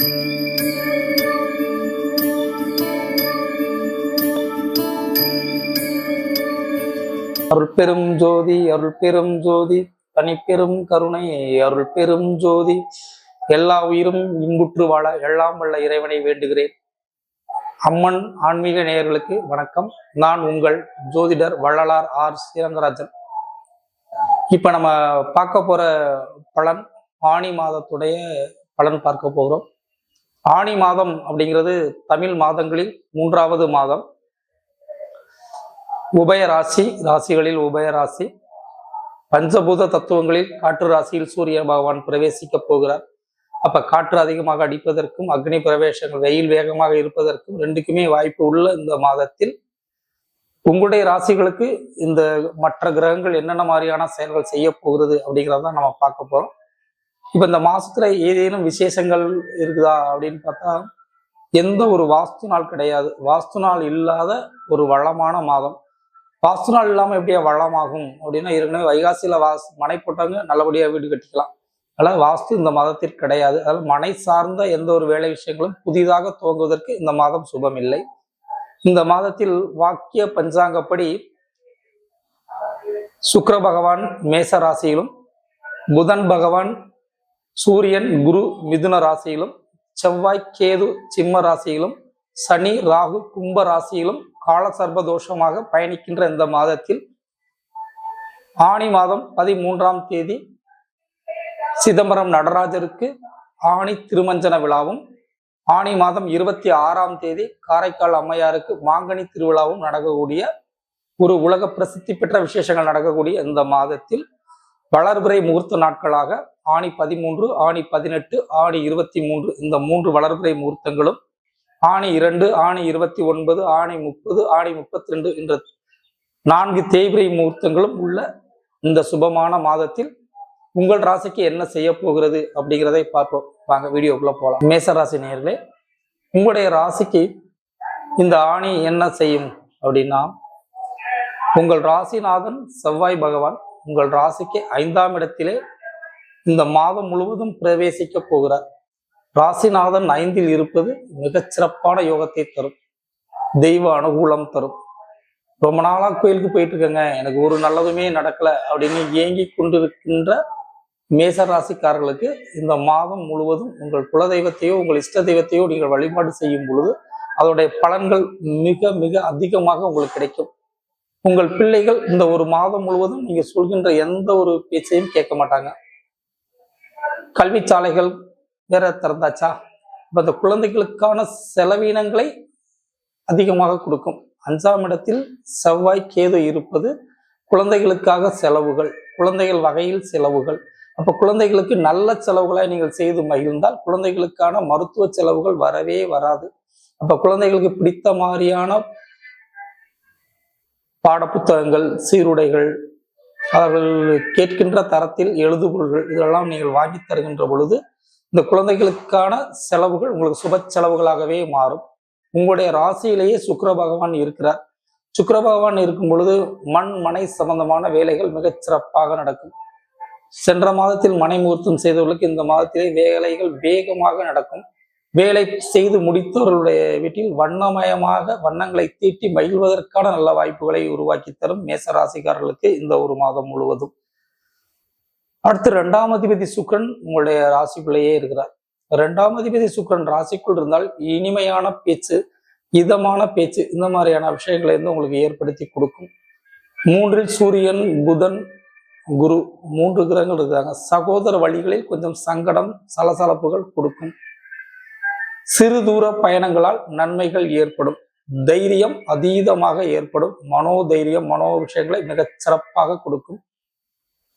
அருள் பெரும் ஜோதி அருள் பெரும் ஜோதி தனிப்பெரும் கருணை அருள் பெரும் ஜோதி. எல்லா உயிரும் இன்புற்று வாழ எல்லாம் வல்ல இறைவனை வேண்டுகிறேன். அம்மன் ஆன்மீக நேயர்களுக்கு வணக்கம். நான் உங்கள் ஜோதிடர் வள்ளலார் ஆர். ஸ்ரீரங்கராஜன் இப்ப நம்ம பார்க்க போற பலன் ஆணி மாதத்துடைய பலன் பார்க்க போகிறோம். ஆணி மாதம் அப்படிங்கிறது தமிழ் மாதங்களில் மூன்றாவது மாதம். உபய ராசி ராசிகளில் உபய ராசி. பஞ்சபூத தத்துவங்களில் காற்று ராசியில் சூரிய பகவான் பிரவேசிக்க போகிறார். அப்ப காற்று அதிகமாக அடிப்பதற்கும் அக்னி பிரவேசங்கள் வெயில் வேகமாக இருப்பதற்கும் ரெண்டுக்குமே வாய்ப்பு உள்ள இந்த மாதத்தில் உங்களுடைய ராசிகளுக்கு இந்த மற்ற கிரகங்கள் என்னென்ன மாதிரியான செயல்கள் செய்ய போகிறது அப்படிங்கிறத நம்ம பார்க்க போறோம். இப்ப இந்த மாசத்துல ஏதேனும் விசேஷங்கள் இருக்குதா அப்படின்னு பார்த்தா எந்த ஒரு வாஸ்து நாள் கிடையாது. வாஸ்து நாள் இல்லாத ஒரு வளமான மாதம். வாஸ்து நாள் இல்லாமல் எப்படியா வளமாகும் அப்படின்னா ஏற்கனவே வைகாசியில வாஸ் மனை போட்டவங்க நல்லபடியா வீடு கட்டிக்கலாம். அதனால வாஸ்து இந்த மாதத்திற்கு கிடையாது. அதனால மனை சார்ந்த எந்த ஒரு வேலை விஷயங்களும் புதிதாக துவங்குவதற்கு இந்த மாதம் சுபம் இல்லை இந்த மாதத்தில் வாக்கிய பஞ்சாங்கப்படி சுக்கர பகவான் மேச ராசியிலும் புதன் பகவான் சூரியன் குரு மிதுன ராசியிலும் செவ்வாய் கேது சிம்ம ராசியிலும் சனி ராகு கும்ப ராசியிலும் காலசர்ப தோஷமாக பயணிக்கின்ற இந்த மாதத்தில் ஆணி மாதம் பதிமூன்றாம் தேதி சிதம்பரம் நடராஜருக்கு ஆணி திருமஞ்சன விழாவும் ஆணி மாதம் இருபத்தி ஆறாம் தேதி காரைக்கால் அம்மையாருக்கு மாங்கனி திருவிழாவும் நடக்கக்கூடிய ஒரு உலக பிரசித்தி பெற்ற விசேஷங்கள் நடக்கக்கூடிய இந்த மாதத்தில் வளர்பிறை முகூர்த்த நாட்களாக ஆணி பதிமூன்று ஆணி பதினெட்டு ஆணி இருபத்தி மூன்று இந்த மூன்று வளர்பிறை முகூர்த்தங்களும் ஆணி இரண்டு ஆணி இருபத்தி ஒன்பது ஆணி முப்பது ஆணி முப்பத்தி ரெண்டு என்ற நான்கு தேய்பிரை முகூர்த்தங்களும் உள்ள இந்த சுபமான மாதத்தில் உங்கள் ராசிக்கு என்ன செய்ய போகிறது அப்படிங்கிறதை பார்ப்போம். வாங்க வீடியோக்குள்ள போகலாம் மேச ராசி நேர்களே உங்களுடைய ராசிக்கு இந்த ஆணி என்ன செய்யும் அப்படின்னா உங்கள் ராசிநாதன் செவ்வாய் பகவான் உங்கள் ராசிக்கு ஐந்தாம் இடத்திலே இந்த மாதம் முழுவதும் பிரவேசிக்க போகிறார். ராசிநாதன் ஐந்தில் இருப்பது மிகச்சிறப்பான யோகத்தை தரும். தெய்வ அனுகூலம் தரும். ரொம்ப நாளாக கோயிலுக்கு போயிட்டு இருக்கேங்க எனக்கு ஒரு நல்லதுமே நடக்கலை அப்படின்னு ஏங்கி கொண்டிருக்கின்ற மேச ராசிக்காரர்களுக்கு இந்த மாதம் முழுவதும் உங்கள் குலதெய்வத்தையோ உங்கள் இஷ்ட தெய்வத்தையோ நீங்கள் வழிபாடு செய்யும் பொழுது அதோடைய பலன்கள் மிக மிக அதிகமாக உங்களுக்கு கிடைக்கும். உங்கள் பிள்ளைகள் இந்த ஒரு மாதம் முழுவதும் நீங்க சொல்கின்ற எந்த ஒரு பேச்சையும் கேட்க மாட்டாங்க. கல்வி சாலைகள் வேற திறந்தாச்சா? இப்ப இந்த குழந்தைகளுக்கான செலவினங்களை அதிகமாக கொடுக்கும். அஞ்சாம் இடத்தில் செவ்வாய் கேது இருப்பது குழந்தைகளுக்காக செலவுகள் குழந்தைகள் வகையில் செலவுகள். அப்ப குழந்தைகளுக்கு நல்ல செலவுகளை நீங்கள் செய்து மகிழ்ந்தால் குழந்தைகளுக்கான மருத்துவ செலவுகள் வரவே வராது. அப்ப குழந்தைகளுக்கு பிடித்த மாதிரியான பாடப்புத்தகங்கள் சீருடைகள் அவர்கள் கேட்கின்ற தரத்தில் எழுதுபொருள்கள் இதெல்லாம் நீங்கள் வாங்கி தருகின்ற பொழுது இந்த குழந்தைகளுக்கான செலவுகள் உங்களுக்கு சுப செலவுகளாகவே மாறும். உங்களுடைய ராசியிலேயே சுக்கர பகவான் இருக்கிறார். சுக்கர பகவான் இருக்கும் பொழுது மண் மனை சம்பந்தமான வேலைகள் மிகச் சிறப்பாக நடக்கும். சென்ற மாதத்தில் மனை முகூர்த்தம் செய்தவர்களுக்கு இந்த மாதத்திலே வேலைகள் வேகமாக நடக்கும். வேலை செய்து முடித்தவர்களுடைய வீட்டில் வண்ணமயமாக வண்ணங்களை தீட்டி மகிழ்வதற்கான நல்ல வாய்ப்புகளை உருவாக்கி தரும் மேசராசிக்காரர்களுக்கு இந்த ஒரு மாதம் முழுவதும். அடுத்து ரெண்டாம் அதிபதி சுக்கரன் உங்களுடைய ராசிக்குள்ளேயே இருக்கிறார். இரண்டாம் அதிபதி சுக்கரன் ராசிக்குள் இருந்தால் இனிமையான பேச்சு இதமான பேச்சு இந்த மாதிரியான விஷயங்களை வந்து உங்களுக்கு ஏற்படுத்தி கொடுக்கும். மூன்றில் சூரியன் புதன் குரு மூன்று கிரகங்கள் இருக்கிறாங்க. சகோதர வழிகளில் கொஞ்சம் சங்கடம் சலசலப்புகள் கொடுக்கும். சிறு தூர பயணங்களால் நன்மைகள் ஏற்படும். தைரியம் அதீதமாக ஏற்படும். மனோதைரியம் மனோ விஷயங்களை மிகச் சிறப்பாக கொடுக்கும்.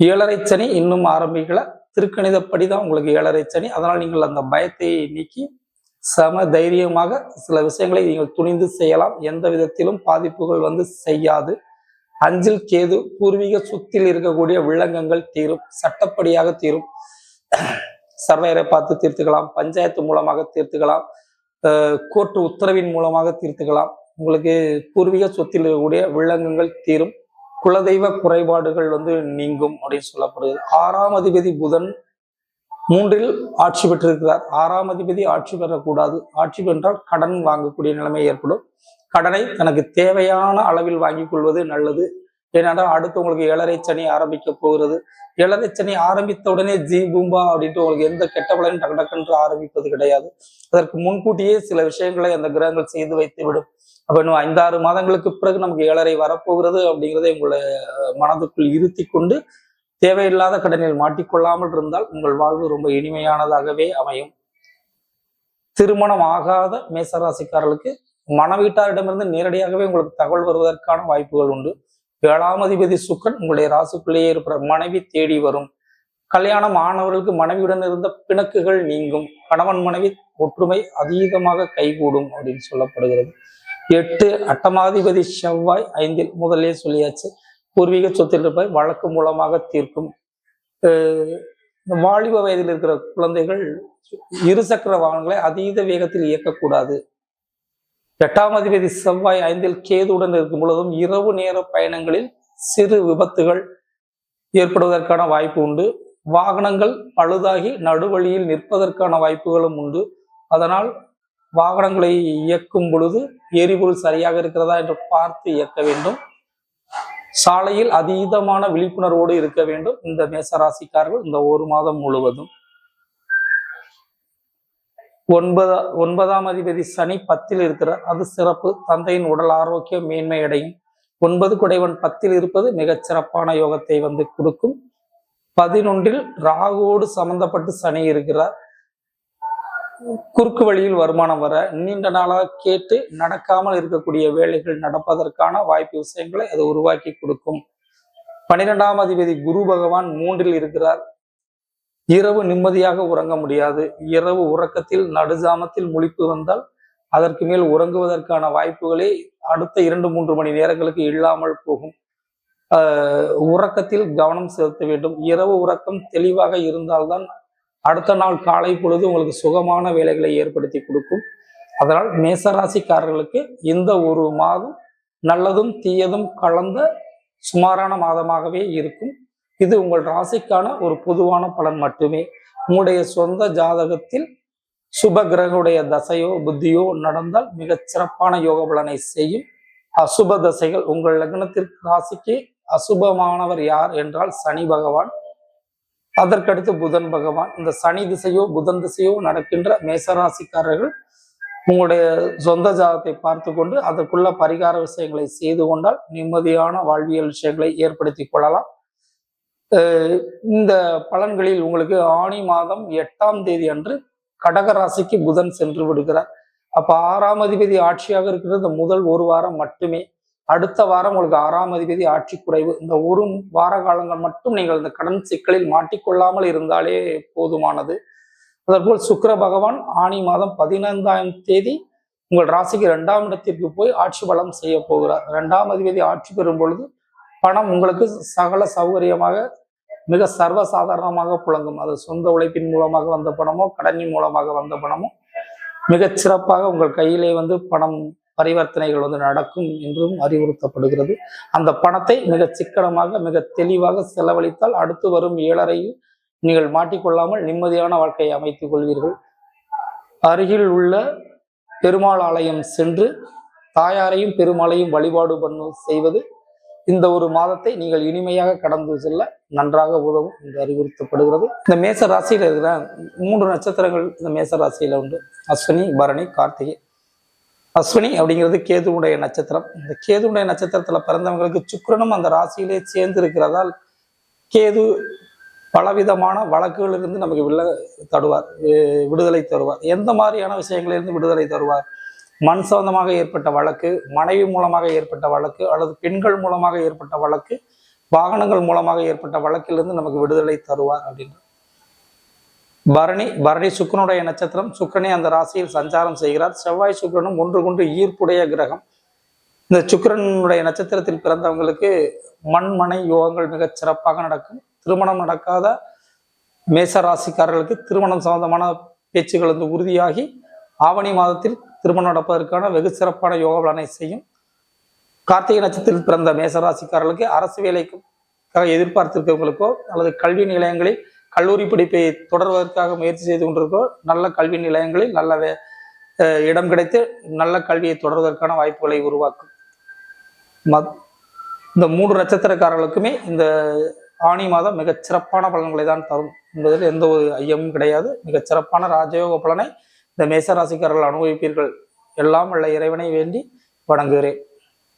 ஏழரை சனி இன்னும் ஆரம்பிக்கல. திருக்கணிதப்படி தான் உங்களுக்கு ஏழரை சனி. அதனால் நீங்கள் அந்த பயத்தை நீக்கி சம தைரியமாக சில விஷயங்களை நீங்கள் துணிந்து செய்யலாம். எந்த விதத்திலும் பாதிப்புகள் வந்து செய்யாது. அஞ்சில் கேது பூர்வீக சுத்தில் இருக்கக்கூடிய வில்லங்கங்கள் தீரும். சட்டப்படியாக தீரும். சர்வேரை பார்த்து தீர்த்துக்கலாம் பஞ்சாயத்து மூலமாக தீர்த்துக்கலாம் கோர்ட்டு உத்தரவின் மூலமாக தீர்த்துக்கலாம். உங்களுக்கு பூர்வீக சொத்தில் இருக்கக்கூடிய வில்லங்கங்கள் தீரும். குலதெய்வ குறைபாடுகள் வந்து நீங்கும் அப்படின்னு சொல்லப்படுது. ஆறாம் அதிபதி புதன் மூன்றில் ஆட்சி பெற்றிருக்கிறார். ஆறாம் அதிபதி ஆட்சி பெறக்கூடாது. ஆட்சி பெற்றால் கடன் வாங்கக்கூடிய நிலைமை ஏற்படும். கடனை தனக்கு தேவையான அளவில் வாங்கிக் கொள்வது நல்லது. ஏன்னாடா அடுத்து உங்களுக்கு ஏழரை சனி ஆரம்பிக்க போகிறது. ஏழரை சனி ஆரம்பித்த உடனே ஜி பூம்பா அப்படின்ட்டு உங்களுக்கு எந்த கெட்ட பலனும் டக்கு டக்குன்று ஆரம்பிப்பது கிடையாது. அதற்கு முன்கூட்டியே சில விஷயங்களை அந்த கிரகங்கள் செய்து வைத்து விடும். அப்ப இன்னும் ஐந்தாறு மாதங்களுக்கு பிறகு நமக்கு ஏழரை வரப்போகிறது அப்படிங்கிறதை உங்களை மனதுக்குள் இருத்தி கொண்டு தேவையில்லாத கடனில் மாட்டிக்கொள்ளாமல் இருந்தால் உங்கள் வாழ்வு ரொம்ப இனிமையானதாகவே அமையும். திருமணம் ஆகாத மேசராசிக்காரர்களுக்கு மனவீட்டாரிடமிருந்து நேரடியாகவே உங்களுக்கு தகவல் வருவதற்கான வாய்ப்புகள் உண்டு. ஏழாம் அதிபதி சுக்கரன் உங்களுடைய ராசிக்குள்ளேயே இருக்கிற மனைவி தேடி வரும். கல்யாணம் ஆனவர்களுக்கு மனைவியுடன் இருந்த பிணக்குகள் நீங்கும். கணவன் மனைவி ஒற்றுமை அதீதமாக கைகூடும் அப்படின்னு சொல்லப்படுகிறது. எட்டு அட்டமாதிபதி செவ்வாய் ஐந்தில் முதலே சொல்லியாச்சு. பூர்வீக சொத்தில் இருப்பதை வழக்கு மூலமாக தீர்க்கும். அஹ் வாலிப வயதில் இருக்கிற குழந்தைகள் இருசக்கர வாகனங்களை அதீத வேகத்தில் இயக்கக்கூடாது. எட்டாம் அதிபதி செவ்வாய் ஐந்தில் கேதுடன் இருக்கும் பொழுதும் இரவு நேர பயணங்களில் சிறு விபத்துகள் ஏற்படுவதற்கான வாய்ப்பு உண்டு. வாகனங்கள் பழுதாகி நடுவழியில் நிற்பதற்கான வாய்ப்புகளும் உண்டு. அதனால் வாகனங்களை இயக்கும் பொழுது எரிபொருள் சரியாக இருக்கிறதா என்று பார்த்து இயக்க வேண்டும். சாலையில் அதீதமான விழிப்புணர்வோடு இருக்க வேண்டும். இந்த மேசராசிக்காரர்கள் இந்த ஒரு மாதம் முழுவதும். ஒன்பதா ஒன்பதாம் அதிபதி சனி பத்தில் இருக்கிறார். அது சிறப்பு. தந்தையின் உடல் ஆரோக்கியம் மேன்மை அடையும் ஒன்பது குடைவன் பத்தில் இருப்பது மிகச் சிறப்பான யோகத்தை வந்து கொடுக்கும். பதினொன்றில் ராகுவோடு சம்பந்தப்பட்டு சனி இருக்கிறார். குறுக்கு வழியில் வருமானம் வர நீண்ட நாளாக கேட்டு நடக்காமல் இருக்கக்கூடிய வேலைகள் நடப்பதற்கான வாய்ப்பு விஷயங்களை அது உருவாக்கி கொடுக்கும். பனிரெண்டாம் அதிபதி குரு பகவான் மூன்றில் இருக்கிறார். இரவு நிம்மதியாக உறங்க முடியாது. இரவு உறக்கத்தில் நடுஜாமத்தில் முழிப்பு வந்தால் அதற்கு மேல் உறங்குவதற்கான வாய்ப்புகளே அடுத்த இரண்டு மூன்று மணி நேரங்களுக்கு இல்லாமல் போகும். உறக்கத்தில் கவனம் செலுத்த வேண்டும். இரவு உறக்கம் தெளிவாக இருந்தால்தான் அடுத்த நாள் காலை பொழுது உங்களுக்கு சுகமான வேலைகளை ஏற்படுத்தி கொடுக்கும். அதனால் மேசராசிக்காரர்களுக்கு இந்த ஒரு மாதம் நல்லதும் தீயதும் கலந்த சுமாரான மாதமாகவே இருக்கும். இது உங்கள் ராசிக்கான ஒரு பொதுவான பலன் மட்டுமே. உங்களுடைய சொந்த ஜாதகத்தில் சுப கிரகனுடைய தசையோ புத்தியோ நடந்தால் மிகச் சிறப்பான யோக பலனை செய்யும். அசுப தசைகள் உங்கள் லக்னத்திற்கு ராசிக்கு அசுபமானவர் யார் என்றால் சனி பகவான். அதற்கடுத்து புதன் பகவான். இந்த சனி திசையோ புதன் திசையோ நடக்கின்ற மேசராசிக்காரர்கள் உங்களுடைய சொந்த ஜாதத்தை பார்த்து கொண்டு அதற்குள்ள பரிகார விஷயங்களை செய்து கொண்டால் நிம்மதியான வாழ்வியல் விஷயங்களை ஏற்படுத்தி கொள்ளலாம். இந்த பலன்களில் உங்களுக்கு ஆணி மாதம் எட்டாம் தேதி அன்று கடக ராசிக்கு புதன் சென்று விடுகிறார். அப்ப ஆறாம் அதிபதி ஆட்சியாக இருக்கிறது. இந்த முதல் ஒரு வாரம் மட்டுமே. அடுத்த வாரம் உங்களுக்கு ஆறாம் அதிபதி ஆட்சி குறைவு. இந்த ஒரு வார காலங்கள் மட்டும் நீங்கள் இந்த கடன் சிக்கலில் மாட்டிக்கொள்ளாமல் இருந்தாலே போதுமானது. அதற்கோல் சுக்கர பகவான் ஆணி மாதம் பதினைந்தாம் தேதி உங்கள் ராசிக்கு இரண்டாம் இடத்திற்கு போய் ஆட்சி பலம் செய்ய போகிறார். இரண்டாம் அதிபதி ஆட்சி பெறும் பொழுது பணம் உங்களுக்கு சகல சௌகரியமாக மிக சர்வசாதாரணமாக புழங்கும். அது சொந்த உழைப்பின் மூலமாக வந்த பணமோ கடனின் மூலமாக வந்த பணமோ மிகச் சிறப்பாக உங்கள் கையிலே வந்து பணம் பரிவர்த்தனைகள் வந்து நடக்கும் என்றும் அறிவுறுத்தப்படுகிறது. அந்த பணத்தை மிக சிக்கனமாக மிக தெளிவாக செலவழித்தால் அடுத்து வரும் ஏழரையில் நீங்கள் மாட்டிக்கொள்ளாமல் நிம்மதியான வாழ்க்கையை அமைத்துக் கொள்வீர்கள். அருகில் உள்ள பெருமாள் ஆலயம் சென்று தாயாரையும் பெருமாளையும் வழிபாடு பண்ணு செய்வது இந்த ஒரு மாதத்தை நீங்கள் இனிமையாக கடந்து செல்ல நன்றாக உதவும் என்று அறிவுறுத்தப்படுகிறது. இந்த மேச ராசியில் இருக்கிற மூன்று நட்சத்திரங்கள் இந்த மேச ராசியில் உண்டு. அஸ்வினி பரணி கார்த்திகை. அஸ்வினி அப்படிங்கிறது கேதுவுடைய நட்சத்திரம். இந்த கேதுவுடைய நட்சத்திரத்தில் பிறந்தவங்களுக்கு சுக்கரனும் அந்த ராசியிலே சேர்ந்து இருக்கிறதால் கேது பலவிதமான வழக்குகளிலிருந்து நமக்கு வில்ல தருவார் விடுதலை தருவார். எந்த மாதிரியான விஷயங்களிலிருந்து விடுதலை தருவார்? மண் சம்பந்தமாக ஏற்பட்ட வழக்கு மனைவி மூலமாக ஏற்பட்ட வழக்கு அல்லது பெண்கள் மூலமாக ஏற்பட்ட வழக்கு வாகனங்கள் மூலமாக ஏற்பட்ட வழக்கிலிருந்து நமக்கு விடுதலை தருவார் அப்படின்னு பரணி பரணி சுக்கரனுடைய நட்சத்திரம் சுக்கரனை அந்த ராசியில் சஞ்சாரம் செய்கிறார். செவ்வாய் சுக்கிரனும் ஒன்று கொண்டு ஈர்ப்புடைய கிரகம். இந்த சுக்கிரனுடைய நட்சத்திரத்தில் பிறந்தவங்களுக்கு மண் மனை யோகங்கள் மிகச் சிறப்பாக நடக்கும். திருமணம் நடக்காத மேச ராசிக்காரர்களுக்கு திருமணம் சம்பந்தமான பேச்சுகள் வந்து உறுதியாகி ஆவணி மாதத்தில் திருமணம் நடப்பதற்கான வெகு சிறப்பான யோக பலனை செய்யும். கார்த்திகை நட்சத்திரத்தில் பிறந்த மேசராசிக்காரர்களுக்கு அரசு வேலைக்காக எதிர்பார்த்திருக்கவங்களுக்கோ அல்லது கல்வி நிலையங்களில் கல்லூரி படிப்பை தொடர்வதற்காக முயற்சி செய்து கொண்டிருக்கோ நல்ல கல்வி நிலையங்களில் நல்ல இடம் கிடைத்து நல்ல கல்வியை தொடர்வதற்கான வாய்ப்புகளை உருவாக்கும். மத்- இந்த மூன்று நட்சத்திரக்காரர்களுக்குமே இந்த ஆணி மாதம் மிகச் சிறப்பான பலன்களை தான் தரும். என்பதில் எந்த ஒரு ஐயமும் கிடையாது. மிகச் சிறப்பான ராஜயோக பலனை இந்த மேசராசிக்காரர்கள் அனுபவிப்பீர்கள். எல்லாம் உள்ள இறைவனை வேண்டி வணங்குகிறேன்.